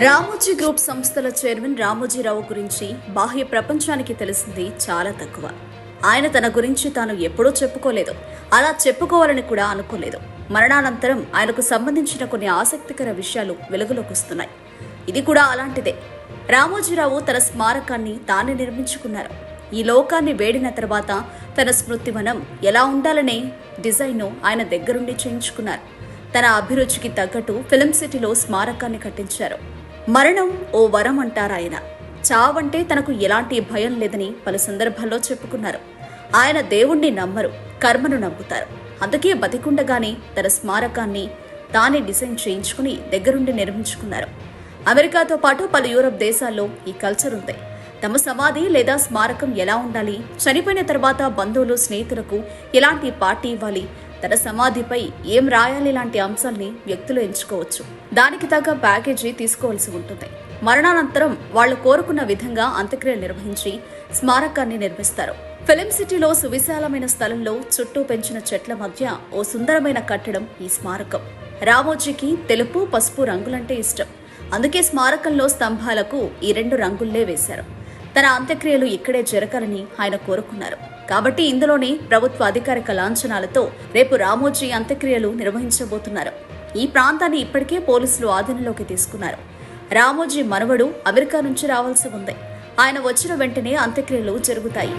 Ramoji group సంస్థల chairman Ramoji Rao గురించి బాహ్య ప్రపంచానికి తెలిసింది చాలా తక్కువ. ఆయన తన గురించి తాను ఎప్పుడూ చెప్పుకోలేదు. అలా చెప్పుకోవాలని కూడా అనుకోలేదు. మరణానంతరం ఆయనకు సంబంధించిన కొన్ని ఆసక్తికర విషయాలు వెలుగులోకి వస్తున్నాయి. ఇది కూడా అలాంటిదే. రామోజీరావు తన స్మారకాన్ని తానే నిర్మించుకున్నారు. ఈ లోకాన్ని వేడిన తర్వాత తన స్మృతివనం ఎలా ఉండాలనే డిజైన్ను ఆయన దగ్గరుండి చేయించుకున్నారు. తన అభిరుచికి తగ్గట్టు ఫిలిం సిటీలో స్మారకాన్ని కట్టించారు. మరణం ఓ వరం అంటారాయన చావంటే తనకు ఎలాంటి భయం లేదని పలు సందర్భాల్లో చెప్పుకున్నారు. ఆయన దేవుణ్ణి నమ్మరు కర్మను నమ్ముతారు. అందుకే బతికుండగానే తన స్మారకాన్ని తానే డిజైన్ చేయించుకుని దగ్గరుండి నిర్మించుకున్నారు. అమెరికాతో పాటు పలు యూరప్ దేశాల్లో ఈ కల్చర్ ఉంది. తమ సమాధి లేదా స్మారకం ఎలా ఉండాలి చనిపోయిన తర్వాత బంధువులు స్నేహితులకు ఎలాంటి పార్టీ ఇవ్వాలి తన సమాధిపై ఏం రాయాలి లాంటి అంశాల్ని వ్యక్తులు ఎంచుకోవచ్చు. దానికి తగ్గ ప్యాకేజీ తీసుకోవాల్సి ఉంటుంది. మరణానంతరం వాళ్ళు కోరుకున్న విధంగా అంత్యక్రియలు నిర్వహించి స్మారకాన్ని నిర్మిస్తారు. ఫిలిం సిటీలో సువిశాలమైన స్థలంలో చుట్టూ పెంచిన చెట్ల మధ్య ఓ సుందరమైన కట్టడం ఈ స్మారకం. రామోజీకి తెలుపు పసుపు రంగులంటే ఇష్టం. అందుకే స్మారకంలో స్తంభాలకు ఈ రెండు రంగుల్లే వేశారు. తన అంత్యక్రియలు ఇక్కడే జరగాలని ఆయన కోరుకున్నారు. కాబట్టి ఇందులోనే ప్రభుత్వ అధికారిక లాంఛనాలతో రేపు రామోజీ అంత్యక్రియలు నిర్వహించబోతున్నారు. ఈ ప్రాంతాన్ని ఇప్పటికే పోలీసులు ఆధీనంలోకి తీసుకున్నారు. రామోజీ మనవడు అమెరికా నుంచి రావాల్సి ఉంది. ఆయన వచ్చిన వెంటనే అంత్యక్రియలు జరుగుతాయి.